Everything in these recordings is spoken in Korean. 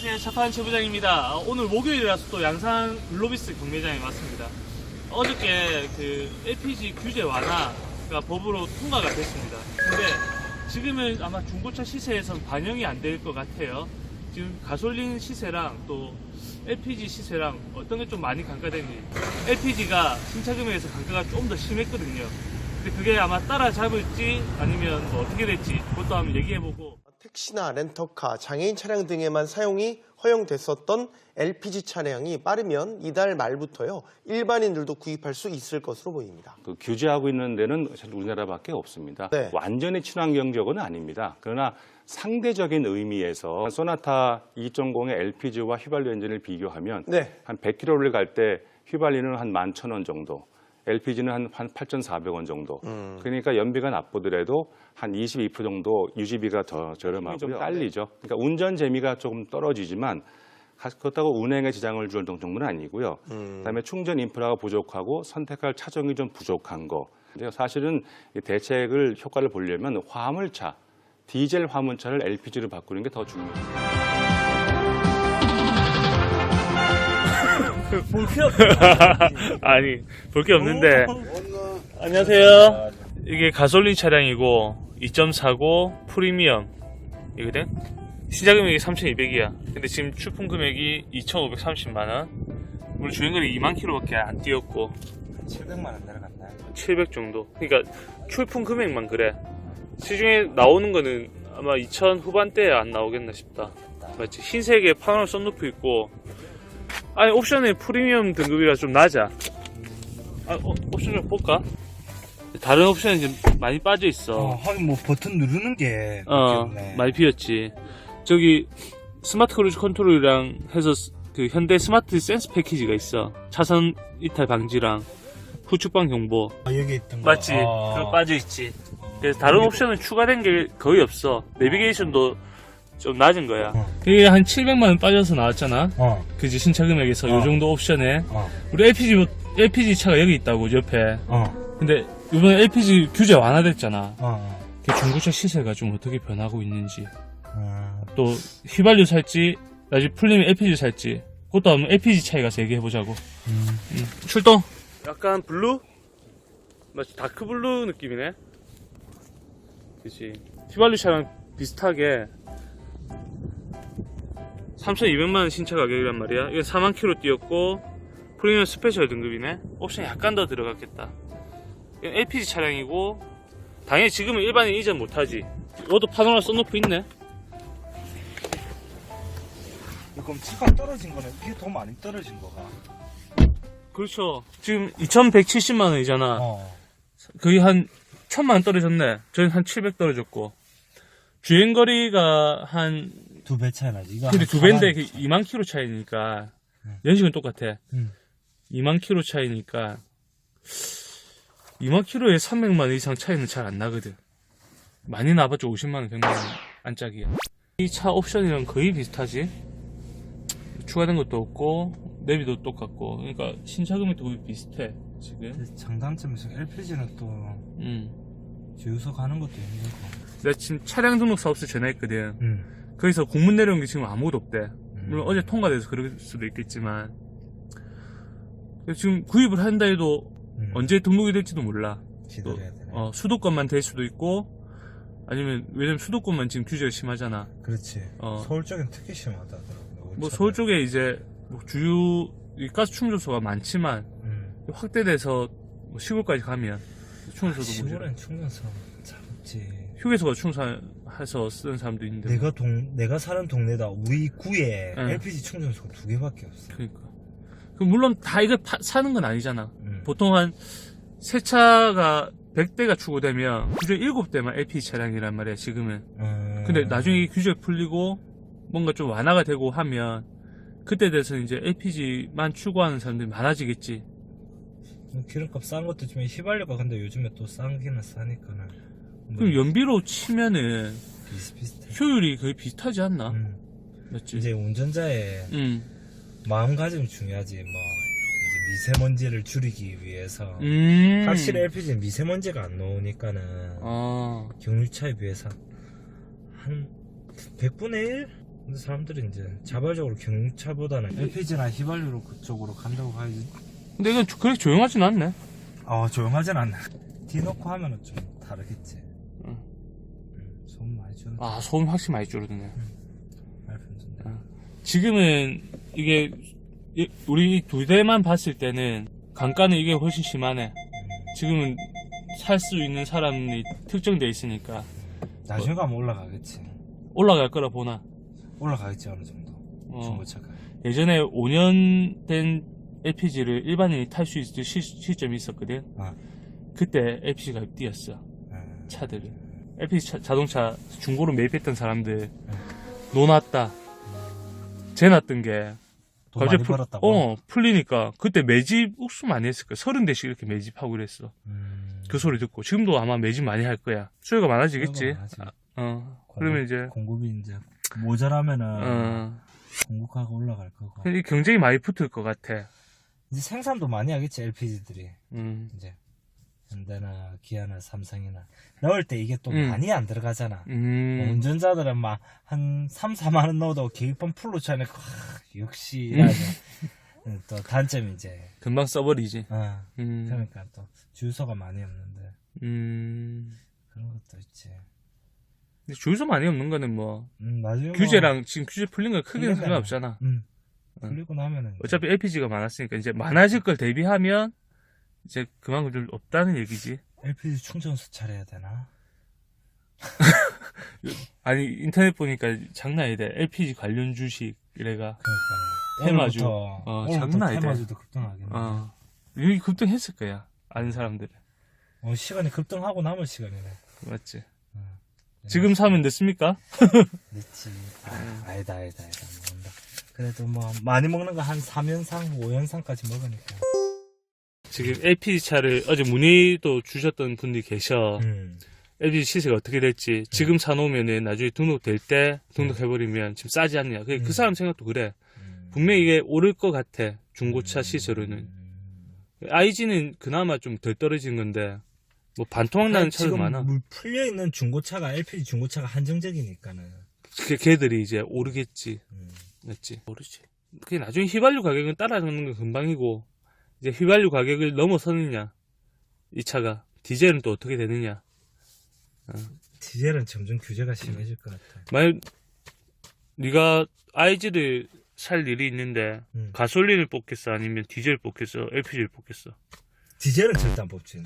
안녕하세요. 차판 최부장입니다. 어, 오늘 목요일이라서 또 양산 글로비스 경매장에 왔습니다. 어저께 그 LPG 규제 완화가 법으로 통과가 됐습니다. 근데 지금은 아마 중고차 시세에선 반영이 안 될 것 같아요. 지금 가솔린 시세랑 또 LPG 시세랑 어떤 게 좀 많이 강가되는지 LPG가 신차 금액에서 강가가 좀 더 심했거든요. 근데 그게 아마 따라잡을지 아니면 뭐 어떻게 될지 그것도 한번 얘기해보고 택시나 렌터카, 장애인 차량 등에만 사용이 허용됐었던 LPG 차량이 빠르면 이달 말부터요 일반인들도 구입할 수 있을 것으로 보입니다. 그 규제하고 있는 데는 우리나라밖에 없습니다. 네. 완전히 친환경적은 아닙니다. 그러나 상대적인 의미에서 소나타 2.0의 LPG와 휘발유 엔진을 비교하면 네. 한 100km를 갈 때 휘발유는 한 11,000원 정도, LPG는 한, 한 8,400원 정도. 그러니까 연비가 나쁘더라도 한 22% 정도 유지비가 더 저렴하고 좀 딸리죠. 그러니까 운전 재미가 조금 떨어지지만 가- 그렇다고 운행에 지장을 줄 정도는 아니고요. 그다음에 충전 인프라가 부족하고 선택할 차종이 좀 부족한 거. 사실은 이 대책을 효과를 보려면 화물차, 디젤 화물차를 LPG로 바꾸는 게 더 중요해요. 볼게 없... 아니 볼 게 없는데. 안녕하세요. 이게 가솔린 차량이고 2.49 프리미엄. 이거든 시작 금액이 3,200이야. 근데 지금 출품 금액이 2,530만원. 우리 주행거리 2만 킬로밖에 안 뛰었고. 700만 원 내려갔나요? 700 정도. 그러니까 출품 금액만 그래. 시중에 나오는 거는 아마 2,000 후반대에 안 나오겠나 싶다. 맞지? 흰색에 파노 썬루프 있고 아니 옵션이 프리미엄 등급이라 좀 낮아 아, 어, 옵션 좀 볼까? 다른 옵션이 좀 많이 빠져 있어 어, 하긴 뭐 버튼 누르는 게 어, 없네. 많이 비었지. 저기 스마트 크루즈 컨트롤이랑 해서 스- 그 현대 스마트 센스 패키지가 있어. 차선 이탈 방지랑 후측방 경보. 아, 여기 있던 거. 맞지? 아. 그거 빠져 있지. 그래서 다른 옵션은 추가된 게 거의 없어. 내비게이션도 좀 낮은 거야. 어. 이게 한 700만 원 빠져서 나왔잖아. 어, 그지 신차 금액에서 어. 이 정도 옵션에 어, 우리 LPG LPG 차가 여기 있다고 옆에. 어, 근데 이번에 LPG 규제 완화됐잖아. 어. 그 중고차 시세가 좀 어떻게 변하고 있는지. 어. 또 휘발유 살지 나중에 풀리면 LPG 살지 그것도 한번 LPG 차이 가서 얘기해 보자고 음. 출동 약간 블루? 마치 다크 블루 느낌이네 그치 휘발유 차랑 비슷하게 3,200만원 신차 가격이란 말이야 이건 4만 킬로 뛰었고 프리미엄 스페셜 등급이네 옵션 약간 더 들어갔겠다 이건 LPG 차량이고 당연히 지금은 일반인 이전 못하지 이것도 파노라 써놓고 있네 그럼 차가 떨어진 거는 이게 더 많이 떨어진 거가. 그렇죠. 지금 2,170만 원이잖아. 어. 거의 한 1,000만 원 떨어졌네. 저희는 한 700 떨어졌고. 주행거리가 한, 두 배 차이 나지. 이거 근데 한 두 배인데 4만 그 2만 킬로 차이니까. 음. 연식은 똑같아. 음. 2만 킬로 차이니까. 2만 킬로에 300만 원 이상 차이는 잘 안 나거든. 많이 나봤자 50만 원, 100만 원 안짝이야. 이 차 옵션이랑 거의 비슷하지? 추가된 것도 없고, 내비도 똑같고. 그러니까 신차 금액도 거의 비슷해, 지금. 근데 장단점에서 LPG는 또 음. 주유소 가는 것도 힘들고. 내가 지금 차량 등록 사업소 전화했거든. 음. 거기서 공문 내려온 게 지금 아무것도 없대. 음. 물론 어제 통과돼서 그럴 수도 있겠지만. 지금 구입을 한다 해도 음. 언제 등록이 될지도 몰라. 되네. 어, 수도권만 될 수도 있고, 아니면, 왜냐면 수도권만 지금 규제가 심하잖아. 그렇지. 어. 서울 쪽엔 특히 심하다 하더라고. 뭐 서울 쪽에 이제 뭐 주유, 이 가스 충전소가 많지만, 음. 확대돼서 뭐 시골까지 가면 충전소도 문제. 시골엔 충전소 잡지. 휴게소가 충전해서 쓰는 사람도 있는데. 내가 동 내가 사는 동네다 우리 구에 응. LPG 충전소가 두 개밖에 없어. 그러니까. 그 물론 다 이걸 파- 사는 건 아니잖아. 음. 보통 한새 차가 100대가 추구되면 규제 7대만 LPG 차량이란 말이야, 지금은. 음. 근데 나중에 이 규제 풀리고 뭔가 좀 완화가 되고 하면 그때 돼서 이제 LPG만 추구하는 사람들이 많아지겠지. 뭐 기름값 싼 것도 좀 휘발유가 근데 요즘에 또 싼기는 싸니까는 뭐 그럼 연비로 치면은 비슷비슷해. 효율이 거의 비슷하지 않나? 음. 맞지? 이제 운전자의 음. 마음가짐이 중요하지. 뭐 이제 미세먼지를 줄이기 위해서 음. 확실히 LPG는 미세먼지가 안 나오니까는 아. 경유차에 비해서 한 100분의 1? 근데 사람들이 이제 자발적으로 경차보다는 LPG나 휘발유로 그쪽으로 간다고 봐야지. 근데 이건 그렇게 조용하진 않네. 어 조용하진 않네. 뒤놓고 하면은 좀 다르겠지. 응. 음, 소음 많이 줄어. 아, 소음 확실히 많이 줄어드네. 알펜인데. 지금은 이게 이- 우리 두 대만 봤을 때는 강가는 이게 훨씬 심하네. 지금은 살 수 있는 사람이 특정돼 있으니까 나중에 가면 올라가겠지. 올라갈 거라 보나. 올라가겠지 어느 정도. 어. 중고차가. 예전에 5년 된 LPG를 일반인이 탈 수 있을 시, 시점이 있었거든. 아. 그때 LPG가 뛰었어. 음. 차들을. LPG 차- 자동차 중고로 매입했던 사람들 노났다. 재놨던 게 돈 많이 벌었다고. 어 풀리니까 그때 매집 욱수 많이 했을 거야. 서른 대씩 이렇게 매집하고 그랬어. 음. 그 소리 듣고 지금도 아마 매집 많이 할 거야. 수요가 많아지겠지. 수요가 많아지. 어 그러면 이제 공급이 이제 모자라면은 어 공급하고 올라갈 거고. 이 경쟁이 많이 붙을 것 같아. 이제 생산도 많이 하겠지 LPG들이 음. 이제 현대나 기아나 삼성이나 넣을 때 이게 또 음. 많이 안 들어가잖아. 음. 운전자들은 막 한 3, 4만 원 넣어도 계획판 풀로 차니까 역시 음. 음, 또 단점이 이제 금방 써버리지. 어, 음. 그러니까 또 주유소가 많이 없는데 음. 그런 것도 있지. 근데 주유소 많이 없는 거는 뭐 음, 나중에 뭐- 규제랑 지금 규제 풀린 거 크게 풀리면은- 상관없잖아. 음, 응. 풀리고 나면은 어차피 LPG가 많았으니까 이제 많아질 걸 대비하면 이제 그만큼 좀 없다는 얘기지. LPG 충전소 차려야 되나? 아니 인터넷 보니까 장난 아니다. LPG 관련 주식 이래가. 그러니까 테마주. 어, 장난 아니다. 테마주도 급등하겠네. 어. 어. 여기 급등했을 거야. 아는 사람들은. 시간이 급등하고 남을 시간이네. 맞지? 응. 지금 사면 됐습니까? 늦지. 아, 아니다, 아니다, 아니다. 먹는다. 그래도 뭐, 많이 먹는 거 한 3연상, 5연상까지 먹으니까. 지금 LPG 차를 어제 문의도 주셨던 분들이 계셔. 음. LPG 시세가 어떻게 될지 지금 사놓으면은 나중에 등록될 때 등록해버리면 지금 싸지 않냐. 그, 음. 그 사람 생각도 그래. 음. 분명히 이게 오를 것 같아. 중고차 시세로는. 음. IG는 그나마 좀 덜 떨어진 건데 뭐 반토막 나는 차도 지금 많아. 물 풀려 있는 중고차가 LPG 중고차가 한정적이니까는. 그 걔들이 이제 오르겠지. 음. 맞지? 오르지. 그게 나중에 휘발유 가격은 따라가는 건 금방이고 이제 휘발유 가격을 넘어서느냐 이 차가 디젤은 또 어떻게 되느냐. 디젤은 점점 규제가 심해질 것 같아. 만약 네가 IG를 살 일이 있는데 음. 가솔린을 뽑겠어 아니면 디젤 뽑겠어 LPG를 뽑겠어. 디젤은 절대 안 뽑지.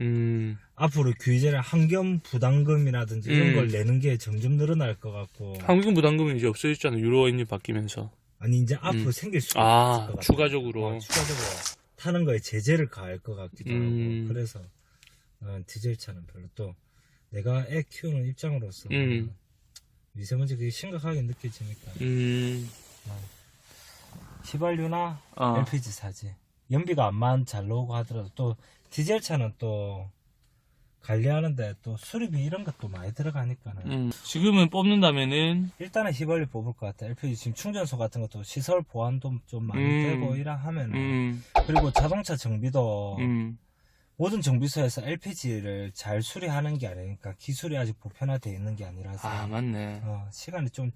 음, 앞으로 규제를 환경 부담금이라든지 이런 음. 걸 내는 게 점점 늘어날 것 같고. 환경 부담금은 이제 없어졌잖아 유로 엔진 바뀌면서. 아니 이제 앞으로 음. 생길 수가 아, 있을 것 같아. 추가적으로. 어, 추가적으로 타는 거에 제재를 가할 것 같기도 음. 하고 그래서 난 디젤 차는 별로 또 내가 애 키우는 입장으로서 음. 미세먼지 그게 심각하게 느껴지니까 음, 휘발유나 어. LPG 사지 연비가 안만 잘 나오고 하더라도 또 디젤 차는 또 관리하는데 또 수리비 이런 것도 많이 들어가니까는 음. 지금은 뽑는다면은 일단은 휘발유 뽑을 것 같아 LPG 지금 충전소 같은 것도 시설 보안도 좀 많이 음. 되고 이라 하면 은 음, 그리고 자동차 정비도 음, 모든 정비소에서 LPG를 잘 수리하는 게 아니니까 기술이 아직 보편화되어 있는 게 아니라서 아 맞네. 어, 시간이 좀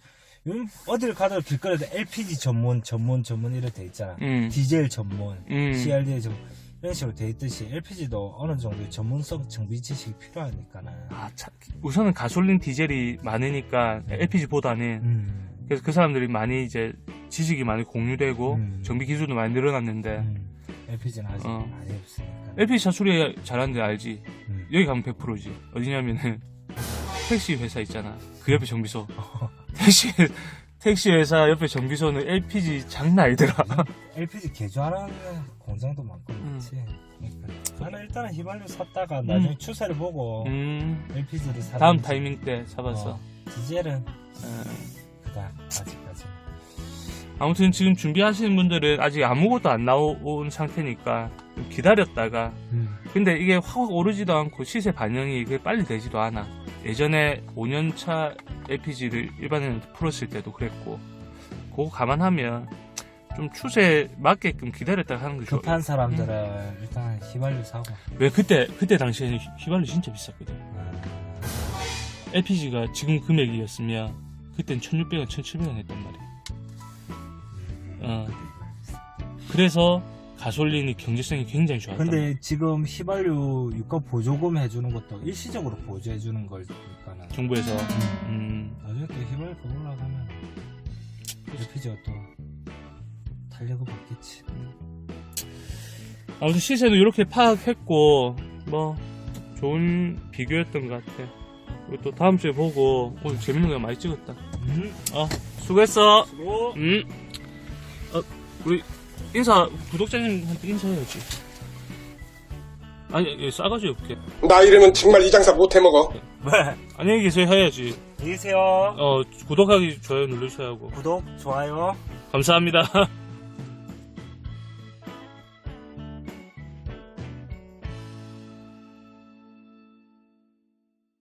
요즘 어딜 가도 길거리에도 LPG 전문 전문 전문 이렇게 돼 있잖아 음, 디젤 전문 음. CRD 전문 이런 식으로 돼 있듯이 LPG도 어느 정도 전문성 정비 지식이 필요하니까는 아, 차, 우선은 가솔린 디젤이 많으니까 LPG보다는 음, 그래서 그 사람들이 많이 이제 지식이 많이 공유되고 음. 정비 기술도 많이 늘어났는데 음, LPG는 아직 어. 많이 없으니까 LPG 차 수리 잘하는 데 알지? 음. 여기 가면 100%지. 어디냐면은 택시 회사 있잖아. 그 옆에 정비소. 택시 택시 회사 옆에 정비소는 LPG 장난 아니더라. LPG 개조하는 공장도 많고 음. 그렇지 그러니까 나는 일단은 휘발유 샀다가 나중에 추세를 보고 음, LPG를 사 다음 타이밍 때 잡았어. 어, 디젤은 어. 그다 아직까지 아무튼 지금 준비하시는 분들은 아직 아무것도 안 나온 상태니까 좀 기다렸다가 근데 이게 확 오르지도 않고 시세 반영이 그게 빨리 되지도 않아. 예전에 5년차 LPG를 일반인한테 풀었을 때도 그랬고 그거 감안하면 좀 추세 맞게끔 기다렸다가 하는 게 좋아. 급한 사람들은 일단 휘발유 사고 왜 그때 그때 당시에는 휘- 휘발유 진짜 비쌌거든. 아, LPG가 지금 금액이었으면 그때는 1600원, 1700원 했단 말이야. 어. 그래서 가솔린이 경제성이 굉장히 좋았다. 근데 지금 휘발유 유가 보조금 해주는 것도 일시적으로 보조해주는 거니까는 정부에서 음, 나중에 또 휘발유가 올라가면 LPG가 또 탄력을 받겠지. 아무튼 시세도 이렇게 파악했고 뭐 좋은 비교였던 것 같아. 그리고 또 다음 주에 보고 오늘 재밌는 거 많이 찍었다. 음, 어 수고했어. 수고. 음. 어 우리 인사 구독자님한테 인사해야지. 아니 예, 싸가지 없게. 나 이러면 정말 이 장사 못 해먹어. 왜? 안녕히 계세요 해야지. 안녕히 계세요. 어 구독하기 좋아요 눌러주셔야 하고 구독, 좋아요. 감사합니다.